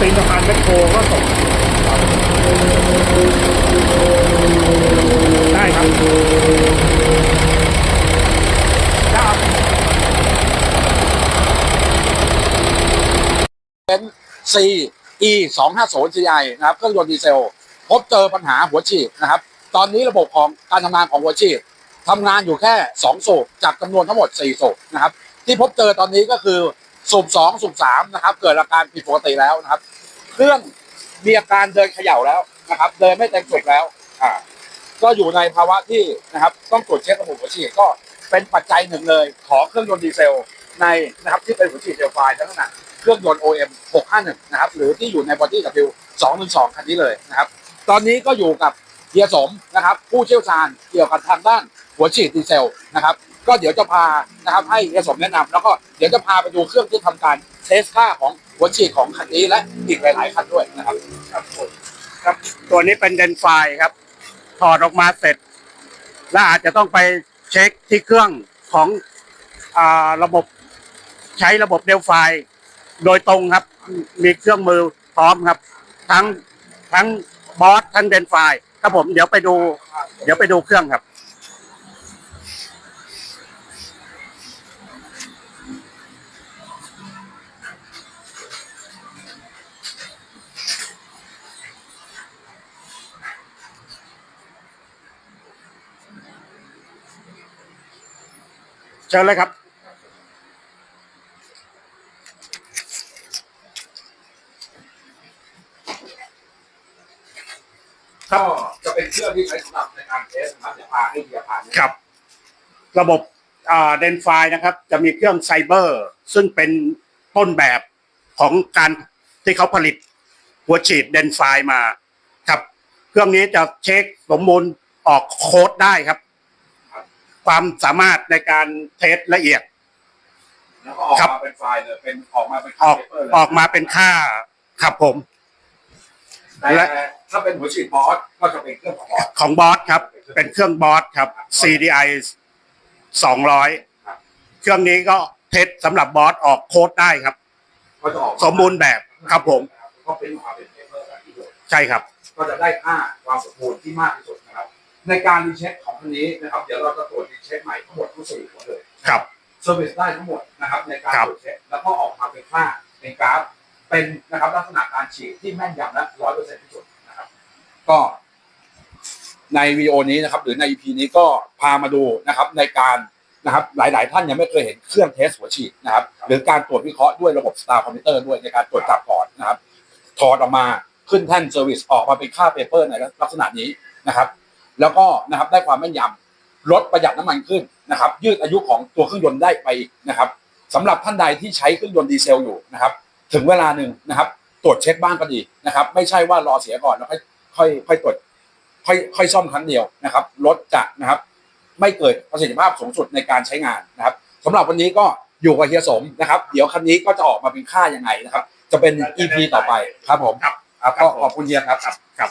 ตีนสะพานแมคโครก็ส่งได้ครับเป็น C E 2 5 0 CI นะครับเครื่องยนต์ดีเซล พบเจอปัญหาหัวฉีดนะครับ ตอนนี้ระบบของการทำงานของหัวฉีดทำงานอยู่แค่ 2 สูบจากจำนวนทั้งหมด 4 สูบนะครับ ที่พบเจอตอนนี้ก็คือ สูบ2สูบ3นะครับ เกิดอาการผิดปกติแล้วนะครับ เครื่องมีอาการเดินเขย่าแล้วนะครับ เดินไม่เต็มสูบแล้ว อ่า ก็อยู่ในภาวะที่นะครับ ต้องตรวจเช็คระบบหัวฉีดก็เป็นปัจจัยหนึ่งเลยของเครื่องยนต์ดีเซลในนะครับที่เป็นหัวฉีดเดลไฟทั้งนั้นนะเครื่องยนต์ OM 651 นะครับ หรือที่อยู่ในบอดี้ W 212 คันนี้เลยนะครับ ตอนนี้ก็อยู่กับ เฮียสมนะครับผู้เชี่ยวชาญเกี่ยวกับทางด้านหัวฉีดดีเซลนะครับก็เดี๋ยวจะพานะครับให้เฮียสมแนะนำแล้วก็เดี๋ยวจะพาไปดูเครื่องที่ทำการเทสค่าของหัวฉีดของคันนี้และอีกหลาย ๆ คันด้วยนะครับครับครับตัวนี้เป็นเดนไฟครับ ถอดออกมาเสร็จ แล้วอาจจะต้องไปเช็คที่เครื่องของอาระบบใช้ระบบเดลไฟโดยตรงครับ มีเครื่องมือพร้อมครับ ทั้งทั้งบอสทั้งเดนไฟ ครับผมเดี๋ยวไปดู เดี๋ยวไปดูเครื่องครับ เชิญเลยครับก็จะ เป็นเครื่องที่ใช้สำหรับในการเทสนะครับเดี๋ยวพาให้เฮียพาครับ ระบบเดนไฟนะครับ จะมีเครื่องไซเบอร์ ซึ่งเป็นต้นแบบของการที่เขาผลิตหัวฉีดเดนไฟมาครับ เครื่องนี้จะเช็คสมมูลออกโค้ดได้ครับ ความสามารถในการเทสละเอียดแล้วก็ออกครับมาเป็นไฟล์เลยเป็นออกมาเป็นออกเปเปร์เลยออกมาเป็นค่าครับผมแต่และ ถ้าเป็นหัวฉีดบอสก็จะเป็นเครื่องของบอส ของบอสครับ เป็นเครื่องบอสครับ CDI 200 เครื่องนี้ก็เทสสำหรับบอสออกโค้ดได้ครับ ก็จะออกสมบูรณ์แบบครับผม ก็เป็นออกมาเป็นเปเปอร์แบบนี้เลยใช่ครับ ก็จะได้ค่าความสมบูรณ์ที่มากที่สุดนะครับ ในการรีเช็คของคันนี้นะครับ เดี๋ยวเราจะตรวจรีเช็คใหม่ทั้งหมดทั้งสี่หัวเลยครับเซอร์วิสได้ทั้งหมดนะครับ ในการครับตรวจเช็คแล้วก็ออกมาเป็นค่าเป็นกราฟ เป็นนะครับลักษณะการฉีดที่แม่นยำและร้อยเปอร์เซ็นต์ที่สุดนะครับ ก็ในวีโอนี้นะครับ หรือใน EP นี้ก็พามาดูนะครับ ในการนะครับ หลาย ๆ ท่านยังไม่เคยเห็นเครื่องเทสหัวฉีดนะครับ หรือการตรวจวิเคราะห์ด้วยระบบ Star Computer ด้วยในการตรวจจับก่อนนะครับ ถอดออกมาขึ้นแท่นเซอร์วิสออกมาเป็นค่าเปเปอร์ในลักษณะนี้นะครับ แล้วก็นะครับได้ความแม่นยำลดประหยัดน้ำมันขึ้นนะครับ ยืดอายุของตัวเครื่องยนต์ได้ไปนะครับสำหรับท่านใดที่ใช้เครื่องยนต์ดีเซลอยู่นะครับ ถึงเวลาหนึ่งนะครับ ตรวจเช็คบ้างก็ดีนะครับ ไม่ใช่ว่ารอเสียก่อนแล้วค่อย ค่อยค่อยตรวจค่อยค่อยซ่อมครั้งเดียวนะครับรถจะนะครับ ไม่เกิดประสิทธิภาพสูงสุดในการใช้งานนะครับสำหรับวันนี้ก็อยู่กับเฮียสมนะครับ เดี๋ยวคันนี้ก็จะออกมาเป็นค่ายังไงนะครับ จะเป็น EP ต่อไปครับผมครับครับก็ขอบคุณเฮียครับครับครับ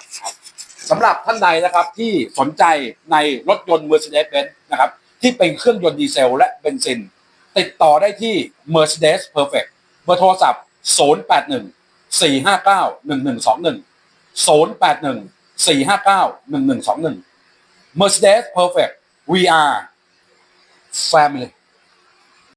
สำหรับท่านใดนะครับที่สนใจในรถยนต์ Mercedes-Benz นะครับ ที่เป็นเครื่องยนต์ดีเซลและเบนซิน ติดต่อได้ที่ Mercedes Perfect เบอร์โทรศัพท์ 081 459 1121 081 459 1121 Mercedes Perfect VR family